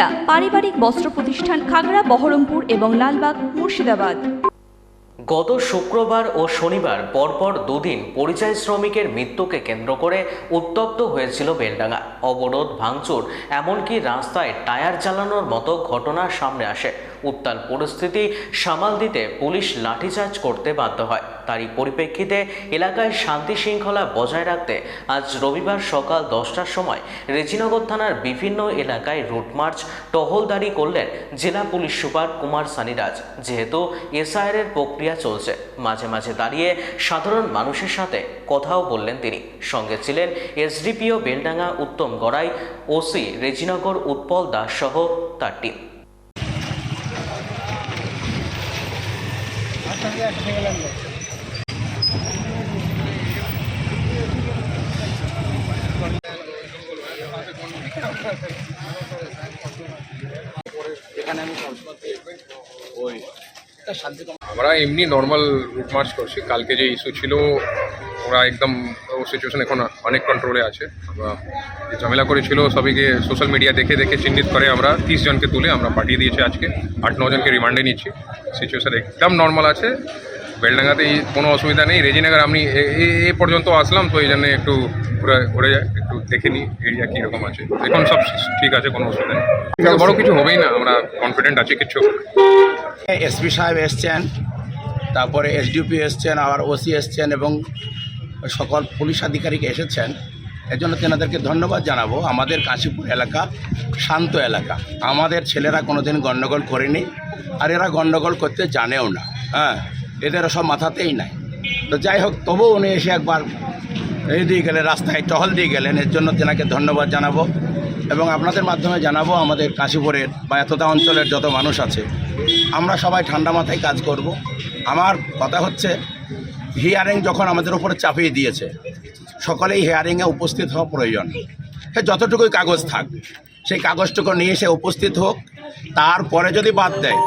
সুনিতা পারিবারিক বস্ত্র প্রতিষ্ঠান খাগড়া, বহরমপুর এবং লালবাগ, মুর্শিদাবাদ। গত শুক্রবার ও শনিবার পরপর দুদিন পরিযায়ী শ্রমিকের মৃত্যুকে কেন্দ্র করে উত্তপ্ত হয়েছিল বেলডাঙ্গা। অবরোধ, ভাঙচুর, এমনকি রাস্তায় টায়ার চালানোর মতো ঘটনা সামনে আসে। উত্তাল পরিস্থিতি সামাল দিতে পুলিশ লাঠিচার্জ করতে বাধ্য হয়। তারই পরিপ্রেক্ষিতে এলাকায় শান্তি শৃঙ্খলা বজায় রাখতে আজ রবিবার সকাল দশটার সময় রেজিনগর থানার বিভিন্ন এলাকায় রুট মার্চ টহলদারি করলেন জেলা পুলিশ সুপার কুমার সানিরাজ। যেহেতু এসআইআর প্রক্রিয়া চলছে, মাঝে মাঝে দাঁড়িয়ে সাধারণ মানুষের সাথে কথাও বললেন তিনি। সঙ্গে ছিলেন এসডিপিও বেলডাঙ্গা উত্তম গড়াই, ওসি রেজিনগর উৎপল দাস সহ তার টিম আমরা এমনি নর্মাল রুট মার্চ করছি। কালকে যে ইস্যু ছিল ওরা একদম সিচুয়েশন এখন অনেক কন্ট্রোলে আছে। ঝামেলা করেছিল সবাইকে সোশ্যাল মিডিয়া দেখে দেখে চিহ্নিত করে আমরা তিরিশ জনকে তুলে আমরা পাঠিয়ে দিয়েছি আজকে। আট, ন জনকে রিমান্ডে নিচ্ছি। সিচুয়েশন একদম নর্মাল আছে। বেলডাঙ্গাতে কোনো অসুবিধা নেই। রেজিনগর আমি এ- পর্যন্ত আসলাম, তো এই জন্য একটু ঘুরে ঘুরে যায় একটু দেখে নিই এরিয়া কীরকম আছে। এখন সব ঠিক আছে, কোনো অসুবিধা নেই। বড়ো কিছু হবেই না, আমরা কনফিডেন্ট আছি না। এসপি সাহেব এসছেন, তারপরে এসডিপি এসছেন, আবার ওসি এসছেন এবং সকল পুলিশ আধিকারিক এসেছেন এর জন্য তেনাদেরকে ধন্যবাদ জানাব। আমাদের কাশীপুর এলাকা শান্ত এলাকা। আমাদের ছেলেরা কোনোদিন গণ্ডগোল করেনি, আর এরা গণ্ডগোল করতে জানেও না। হ্যাঁ এদের সব মাথাতেই নাই। তো যাই হোক, তবুও উনি এসে একবার এই দিয়ে গেলেন, রাস্তায় টহল দিয়ে গেলেন, এর জন্য তেনাকে ধন্যবাদ জানাব। এবং আপনাদের মাধ্যমে জানাব, আমাদের কাশীপুরের বা এতটা অঞ্চলের যত মানুষ আছে, আমরা সবাই ঠান্ডা মাথায় কাজ করব। আমার কথা হচ্ছে হিয়ারিং যখন আমাদের উপরে চাপিয়ে দিয়েছে, সকলেই হিয়ারিংয়ে উপস্থিত হওয়া প্রয়োজন। সে যতটুকুই কাগজ থাক, সেই কাগজটুকু নিয়ে সে উপস্থিত হোক। তারপরে যদি বাদ দেয়,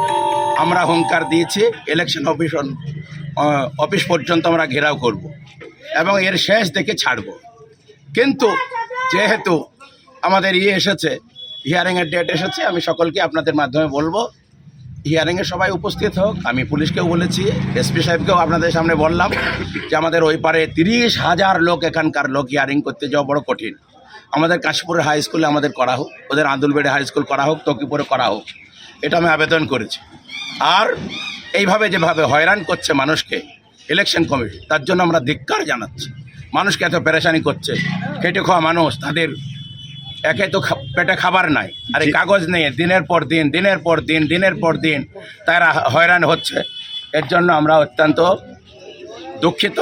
আমরা হুঙ্কার দিয়েছি ইলেকশন অফিস অফিস পর্যন্ত আমরা ঘেরাও করব এবং এর শেষ দেখে ছাড়ব। কিন্তু যেহেতু আমাদের ইয়ে এসেছে হিয়ারিংয়ের ডেট এসেছে, আমি সকলকে আপনাদের মাধ্যমে বলব হিয়ারিংয়ে সবাই উপস্থিত হোক, আমি পুলিশকেও বলেছি এসপি সাহেবকেও আপনাদের সামনে বললাম যে আমাদের ওই পারে তিরিশ হাজার লোক এখানকার লোক হিয়ারিং করতে যাওয়া বড় কঠিন। আমাদের কাশীপুরের হাই স্কুলে আমাদের করা হোক, ওদের আন্দুলবেড়ে হাই স্কুল করা হোক, তকিপুরে করা হোক, এটা আমি আবেদন করেছি। আর এইভাবে যেভাবে হয়রান করছে মানুষকে ইলেকশন কমিটি তার জন্য আমরা ধিক্কার জানাচ্ছি। মানুষকে এত পেরেশানি করছে, খেটে খাওয়া মানুষ, তাদের একে তো পেটে খাবার নাই। আর এই কাগজ নেই দিনের পর দিন দিনের পর দিন দিনের পর দিন তারা হয়রান হচ্ছে। এর জন্য আমরা অত্যন্ত দুঃখিত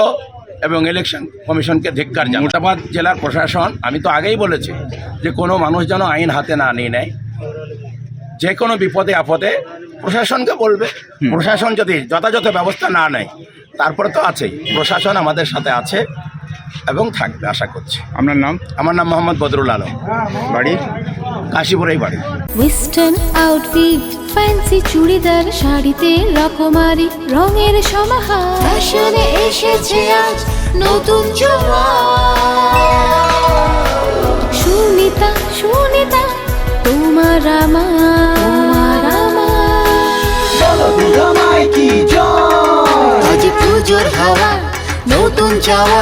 এবং ইলেকশন কমিশনকে ধিক্কার মুর্শিদাবাদ জেলার প্রশাসন আমি তো আগেই বলেছি যে কোনো মানুষ যেন আইন হাতে না নিয়ে নেয়। যে কোনো বিপদে আপদে প্রশাসনকে বলবে। প্রশাসন যদি যথাযথ ব্যবস্থা না নেয় তারপরে তো আছেই। প্রশাসন আমাদের সাথে আছে। এবং থাকবে আশা করছি। আপনার নাম? আমার নাম মোহাম্মদ বদরুল আলম। বাড়ি? কাশীপুরেই বাড়ি। ওয়েস্টার্ন আউটফিট ফ্যান্সি চুড়িদার শাড়িতে রকমারি রঙের সমাহার। ফ্যাশনে এসেছে আজ নতুন সুনিতা সুনিতা তোমার আমার আমার। আজ পুজোর হাওয়া নতুন চাওয়া।